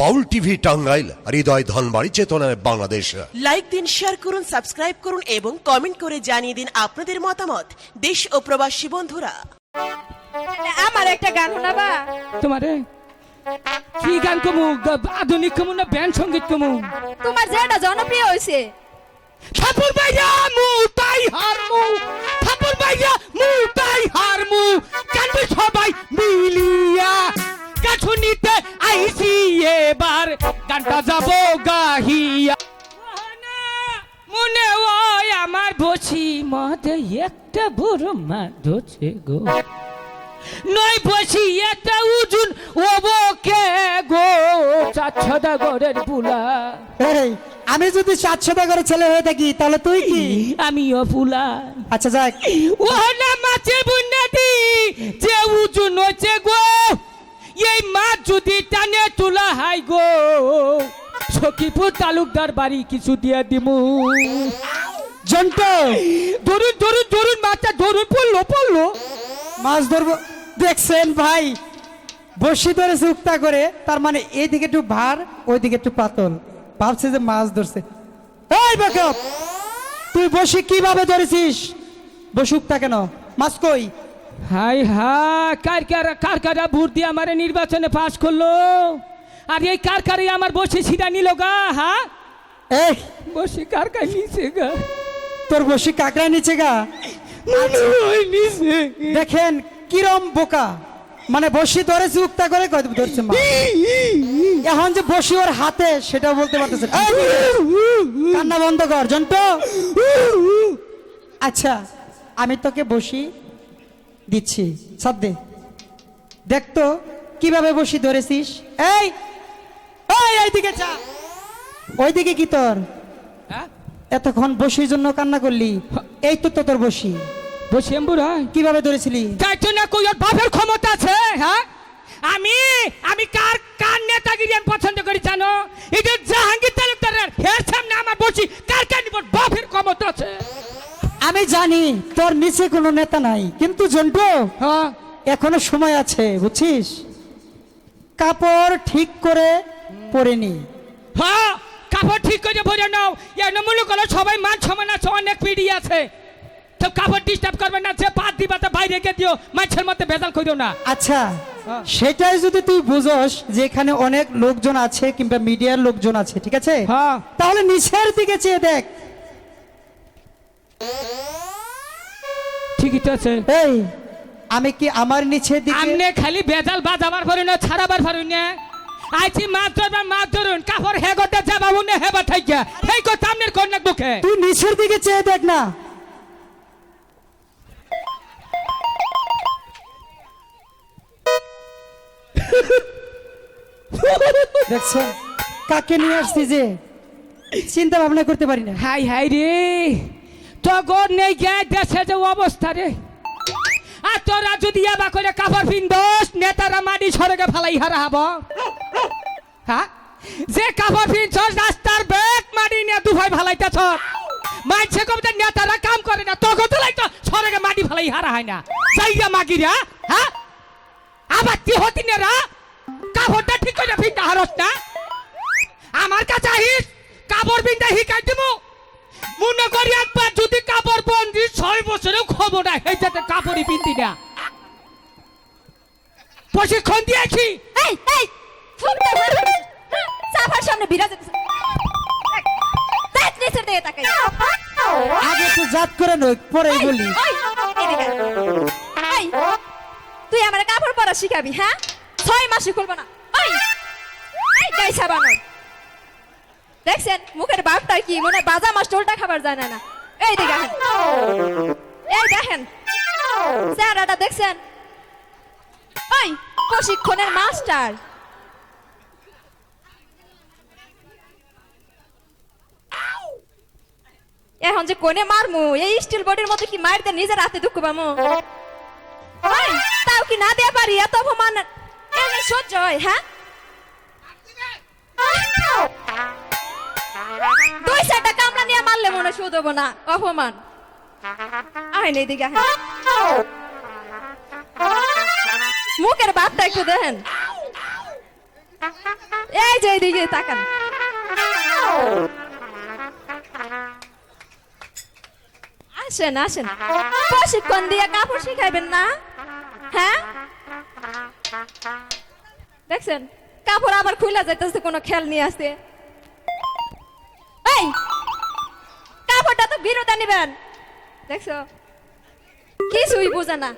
বাউল TV Tangail হৃদয় ধনবাড়ি চেতনায় Bangladesh. Like দিন শেয়ার করুন সাবস্ক্রাইব করুন এবং কমেন্ট করে জানিয়ে দিন আপনাদের মতামত। দেশ ও প্রবাসী বন্ধুরা। আমার একটা গান শোনাবা? তোমারে? কি গান কমু? আধুনিক কমু না ব্যান্ড সংগীত কমু? তোমার যেটা জনপ্রিয় হয়েছে ঠাকুর ভাইয়া মু তাই হারমু। একটা বড় মা গো। নয় বসি একটা উজুন ওবকে গো চাচ্ছদা গড়ের বুলা। এই আমি যদি চারশোটা করে ছেলে হয়ে থাকি তাহলে তুই কি? আমিও ফুলা। আচ্ছা যাক ও না মাছের বুন্নাদি যে উজুন হচ্ছে গো এই মাছ যদি টানে তোলা হাই গো। সখীপুর তালুকদার বাড়ি কিছু দিয়ে দিমু। জন্টো। ধরুন ধরুন ধরুন মাছটা ধরুন পড়ল পড়ল। মাছ ধরবো। দেখছেন ভাই বসি ধরেছে উক্তা করে তার মানে এইদিকে একটু ভার ওইদিকে একটু পাতল। ভাবছে যে মাছ ধরছে। এই বেকপ তুই বসি কীভাবে ধরেছিস? বসি উক্তা কেন? মাছ কই? হাই হা কার কার কার ভোট দিয়ে আমার নির্বাচনে পাশ করল? আর এই কার কারে আমার বসে সিধা নিল গা হা? এই। বসে কার কার নিচে গা? তোর বসি কাকড়া নিচে গা? দেখেন কিরম বোকা। মানে বসি ধরেছে উক্তা করে ধরছে এখন যে বসি ওর হাতে সেটা বলতে পারতেছে কান্না বন্ধ কর জন্টো। আচ্ছা আমি তোকে বসি দিচ্ছি। সব দেখতো দেখ কীভাবে বসি ধরেছিস? এই এই এইদিকে চা ওইদিকে কি তোর? হ্যাঁ? এতক্ষণ বসির জন্য কান্না করলি। এই তো তোর বসি। বসে এম্বুর কীভাবে ধরেছিলি? তাই তো না কই ওর বাপের ক্ষমতা আছে হ্যাঁ? আমি আমি কার কার নেতাগিরি আমি পছন্দ করি জানো? এটা জাহাঙ্গীর তালুকদারের হের সামনে আমার বসি কার কার নিব বাপের ক্ষমতা আছে? আমি জানি তোর নিচে কোনো নেতা নাই কিন্তু জন্টু হ্যাঁ। এখনও সময় আছে বুঝছিস? কাপড় ঠিক করে পরে নি। হ্যাঁ কাপড় ঠিক করে ভরে নাও। এর করো সবাই আছে। তো কাপড় ডিস্টার্ব করবে না যে বাদ দিবা তা বাইরে রেখে দিও মাছের মধ্যে ভেজাল করিও না। আচ্ছা সেটাই যদি তুই বুঝোস যে এখানে অনেক লোকজন আছে কিংবা মিডিয়ার লোকজন আছে ঠিক আছে? হ্যাঁ। তাহলে নিচের দিকে চেয়ে দেখ। ঠিকই তো আছে। এই আমি কি আমার নিচের দিকে আমনে খালি বেজাল বাজাবার পারি না ছাড়াবার পারি না আইছি মাছ ধরবার মাছ ধরুন। কাপড় হেগটা যাবাবু না হেবা থাইকা হেই কথা আমনের কন্যাক বুকে। তুই নিচের দিকে চেয়ে দেখ না। দেখছ? কাকে নিয়ে আসছি যে? চিন্তা ভাবনা করতে পারি না। হাই হাই রে। তগর নেই গে দেশে যে অবস্থা রে। আর তোরা যদি এবা করে কাপড় পিন্দস নেতারা মাটি সরকে ফেলাই হারা হব। হ্যাঁ যে কাপড় পিনছস রাস্তার বেগ মাটি নিয়ে দুভাই ফেলাইতেছ, মাইছে কবিতা নেতারা কাম করে না তখন তো লাইতো সরকে মাটি ফেলাই হারা হয় না। যাইয়া মাগিরা হ্যাঁ আবার কি হতি নেরা কাপড়টা ঠিক করে পিনতে হারস না। আমার কাছে আহিস, কাপড় বিন্দা শিকাই দিব মনে করি একবার যদি কাপড় বন্দি ছয় বছরেও খবর না এই যাতে কাপড়ই পিন্দি না। প্রশিক্ষণ দিয়েছি। এই এই সাফার সামনে বিরাজ আগে তো জাত করে নই পরেই বলি। তুই আমার কাপড় পরা শিখাবি হ্যাঁ? ছয় মাসে খুলবো না। এই গাই সাবানো দেখছেন মুখের বাপটা কি মনে বাজা মাছ টোলটা খাবার জানে না? এই দেখেন। এই দেখেন। চেহারাটা দেখছেন? ওই প্রশিক্ষণের মাস্টার। এখন যে কোনে মারমু এই স্টিল বডির মধ্যে কি মার দে নিজের হাতে দুঃখ পামু তাও কি না দেয়া পারি? এত অপমান? সহ্য হয় হ্যাঁ? নিয়ে মারলে শুধু দেবো না অপমান দিকে মুখের বাপটা একটু দেখেন। এই যে এইদিকে তাকান। আসেন আসেন। প্রশিক্ষণ দিয়ে কাপড় শিখাইবেন না? হ্যাঁ? দেখছেন? কাপড় আবার খুলে যাইতেছে, কোনো খেল নিয়ে আসতে। এই! কাপড়টা তো বিরোধা নিবেন। দেখছ? কিছুই বুঝে না।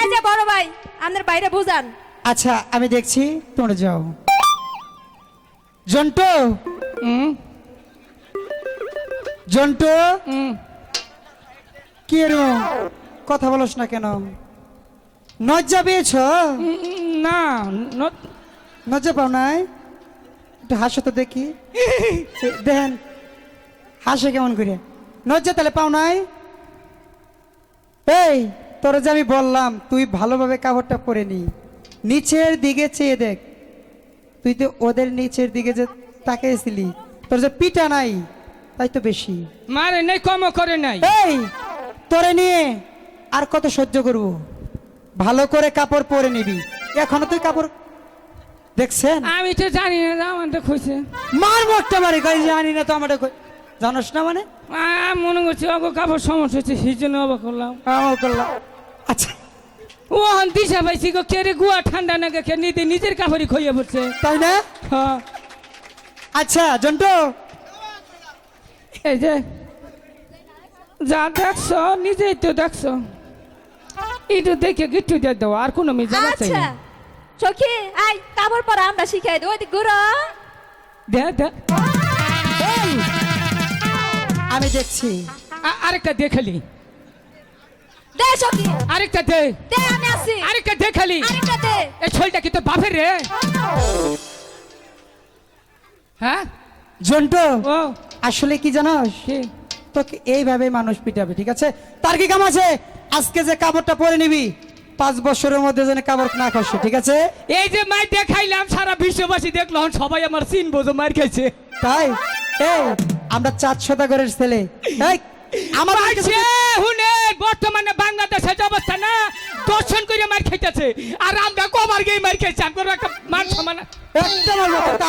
এই যে বড় ভাই আমাদের বাইরে বুঝান। আচ্ছা আমি দেখছি তোমরা যাও। জন্টু! জন্টু! কি কথা বলস না কেন? নজ্জা পেয়েছ? না নজ্জা পাও নাই? একটু হাসো তো দেখি। দেখেন হাসে কেমন করে? নজ্জা তাহলে পাও নাই? এই তোর যে আমি বললাম তুই ভালোভাবে কাপড়টা পরে নি। নিচের দিকে চেয়ে দেখ। তুই তো ওদের নিচের দিকে যে তাকিয়েছিলি তোর যে পিটা নাই তাই তো বেশি। মারে নাই কম করে নাই। এই তোরে নিয়ে আর কত সহ্য করব? ভালো করে কাপড় পরে নিবি। এখনও তুই কাপড় দেখছেন? আমি তো জানি না আমাদের খুঁজছে। মার মোটটা মারি কই জানি না তো আমার জানোস না মানে? মনে করছি অগ কাপড় সমস্যা হচ্ছে সেই জন্য অবাক করলাম। আমার করলাম। আচ্ছা। ও হন দিশা পাইছি গো কে রে গুয়া ঠান্ডা না কে নিতে নিজের কাপড়ই খইয়া পড়ছে। তাই না? হ্যাঁ। আচ্ছা জন্টু। এই যে যা দেখছ নিজেই তো দেখছ। একটু দেখে গিট্টু দিয়ে দাও আর কোনো আমি জানা চাই আচ্ছা। না সখী আই কাপড় পরা আমরা শিখাই দেবো ওই ঘুরো। দে দে। আমি দেখছি। আরেকটা দেখালি দে সখী। আরেকটা দে। দে আমি আসি আরেকটা দেখালি আরেকটা দে। এই ছলটা কি তোর বাপের রে? হ্যাঁ? জন্টু ও। আসলে কি জানোস? তোকে এইভাবে মানুষ পিটাবে ঠিক আছে? তার কি কাম আছে? আজকে যে কাপড়টা পরে নিবি পাঁচ বছরের মধ্যে যেন কাপড় না খসে ঠিক আছে? এই যে মার দেখাইলাম সারা বিশ্ববাসী দেখলাম সবাই আমার চিনবো যে মার খাইছে। তাই? এই আমরা চার শতাগরের ছেলে। আমার হুনে বর্তমানে বাংলাদেশের যে অবস্থা না দর্শন করে মার খাইতেছে। আর আমরা কবার গিয়ে মার খাইছি আমার মান সমান মারবো, একটা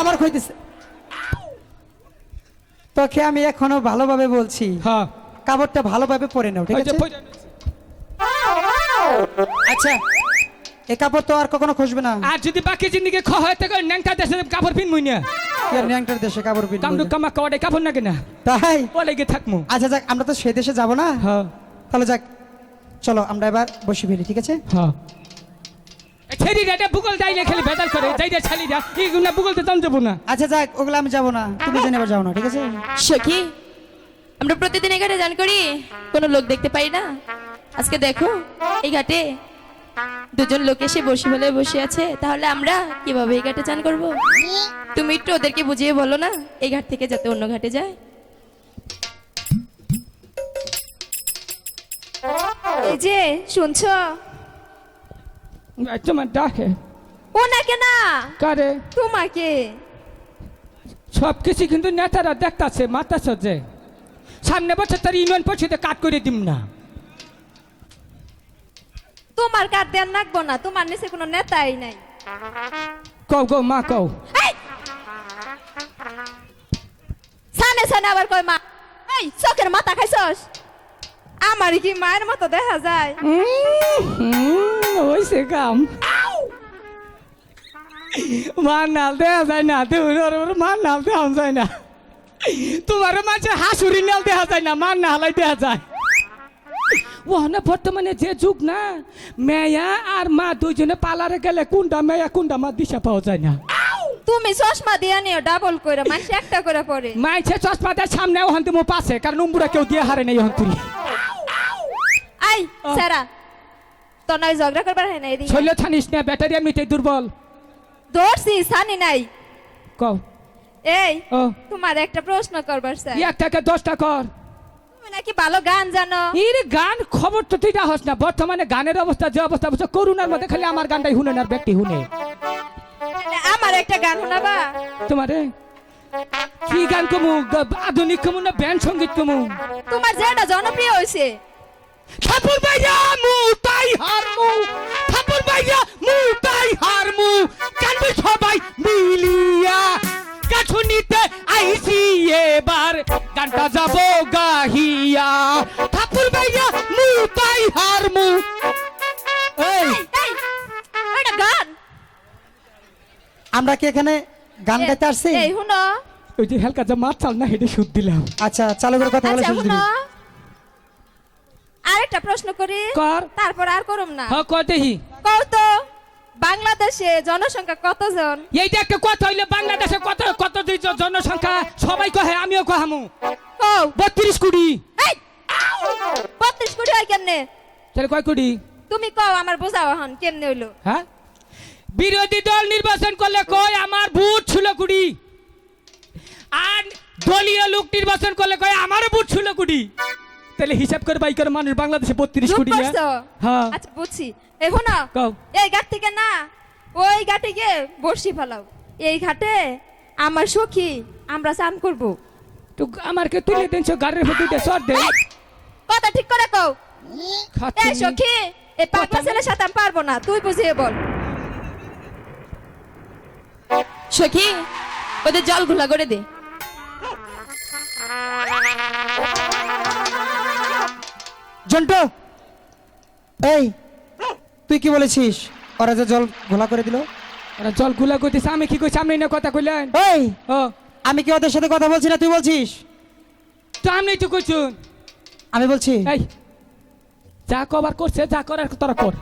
তোকে আমি এখনও ভালোভাবে বলছি হ্যাঁ। কাপড়টা ভালোভাবে পরে নাও ঠিক আছে? আচ্ছা এ কাপড় তো আর কখনো খসবে না। আর যদি বাকি জিন্দিগি খ হয় থাকে ন্যাংটা দেশে কাপড় পিনমুই না। ন্যাংটার দেশে কাপড় কামা কাওয়াডে কাপড় না কেনা? তাই? থাকমু। আচ্ছা যাক আমরা তো সে দেশে যাব না। হ্যাঁ। তাহলে যাক চলো আমরা এবার বসে ফেলি ঠিক আছে? হ্যাঁ। ছেড়ি রে খালি বেদাল করে যাই রে ছালি যা এইগুলো বুগল তো জান যাব না। আচ্ছা যাক ওগুলো আমি যাব না তুমি জেনে এবার যাও না ঠিক আছে? সখী আমরা প্রতিদিন এই ঘাটে যান করি কোনো লোক দেখতে পাই না। আজকে দেখো এই ঘাটে দুজন লোক এসে বসে বলে বসে আছে তাহলে আমরা কীভাবে এই ঘাটে চান করব? তুমি একটু ওদেরকে বুঝিয়ে বলো না এই ঘাট থেকে যাতে অন্য ঘাটে যায়? এই যে শুনছো? তোমার ডাকে। না! কারে? তোমাকে! সব কিছু কিন্তু নেতারা দেখতাছে মাতাছ যে। সামনে বছর তার ইউনিয়ন পরিষদে কাট করে দিম না। তোমার কার দেন নাকবো না তোমার নিচে কোনো নেতাই নাই। কও গো মা কও। এই! সানে আবার কয় মা, এই চোখের মাথা খাইছস? আমার কি মায়ের মতো দেখা যায়। ওইসে কাম। মার নাল দেওয়া যায় না, দেউর মার নাল দেওয়া যায় না। তোমার মাঝে হাসুরি নাল দেখা যায় না, মার নালাই দেওয়া যায়। ও না বর্তমানে যে যুগ না, মেয়া আর মা দুইজনে পালারে গেলে কোনটা মেয়া কোনটা মা দিশা পাওয়া যায় না। তুমি চশমা দিয়া নিও ডাবল করে মানুষ একটা করে পরে। মাইছে চশমা দেয় সামনে ওখান থেকে পাশে কারণ উম্বুরা কেউ দিয়ে হারে নেই ওখান থেকে আই সারা তো নয় ঝগড়া করবার হয় না এদিকে? শৈল থানিস না ব্যাটারি এমনিতেই দুর্বল। ধরছি সানি নাই। কও। এই ও। তোমার একটা প্রশ্ন করবার স্যার। এক দশটা কর। তুমি নাকি ভালো গান জানো? এর গান খবর তো তুই রাহস না বর্তমানে গানের অবস্থা যে অবস্থা বুঝছ করুণার মধ্যে খালি আমার গানটাই শুনে না ব্যক্তি শুনে। আমার একটা গান শোনাবা। তোমারে? কি গান কমু? আধুনিক কমু না ব্যান্ড সংগীত কমু? তোমার যেটা জনপ্রিয় হয়েছে। ঠাকুর ভাইয়া মু তাই হার মু ঠাকুর ভাইয়া মুতাই হারমু। কান্দু সবাই মিলিয়া। গাছু নিতে আইসি এবার। গানটা যাব গাহিয়া। ঠাকুর ভাইয়া মুতাই হারমু। এই এই এটা গান? আমরা কি এখানে গান গাইতে আসছি? এই হুনো। ওই যে হালকা যা মাছ চাল না হেঁটে সুদ দিলাম। আচ্ছা চালু করে কথা বলে আচ্ছা শেষ হুনো। আরেকটা প্রশ্ন করি। কর। তারপর আর করুম না। হ্যাঁ কতেহি কও তো বাংলাদেশে জনসংখ্যা কতজন? এইটা একটা কথা হইলে বাংলাদেশে কত কত জনসংখ্যা? সবাই কহে আমিও কহামু। কও। বত্রিশ কোটি। এই বত্রিশ কোটি হয় কেমনে? তাহলে কয় কোটি? তুমি কও আমার বোঝাও এখন কেমনে হইল? হ্যাঁ? বিরোধী দল নির্বাচন করলে কয় আমার ভোট ছিল কুড়ি। আর দলীয় লোক নির্বাচন করলে কয় আমারও ভোট ছিল কুড়ি। তাহলে হিসাব করে বাইকের মানুষ বাংলাদেশে বত্রিশ কোটি হ্যাঁ? আচ্ছা বুঝছি। এই শোনো কও। এই ঘাট থেকে না ওই ঘাটে গিয়ে বসি ফেলাও। এই ঘাটে আমার সখী আমরা চান করব। তো আমারকে তুলে দিনছো গাড়ির ভিতরে চর দে। কথা ঠিক করে কও। এই নি। সখী এই পাগলা না। ছেলের সাথে আমি পারব না তুই বুঝিয়ে বল। সখী ওদের জল ঘোলা করে দে। জন্টু এই তুই কি বলেছিস? ওরা যে জল ঘোলা করে দিল। ওরা জলগুলা করতেছে আমি কি কই সামনে না কথা কইলেন এই ও। আমি কি ওদের সাথে কথা বলছি না তুই বলছিস? তো আমি তো কইছুন। আমি বলছি। এই যা কবার করছে যা করার তোরা কর।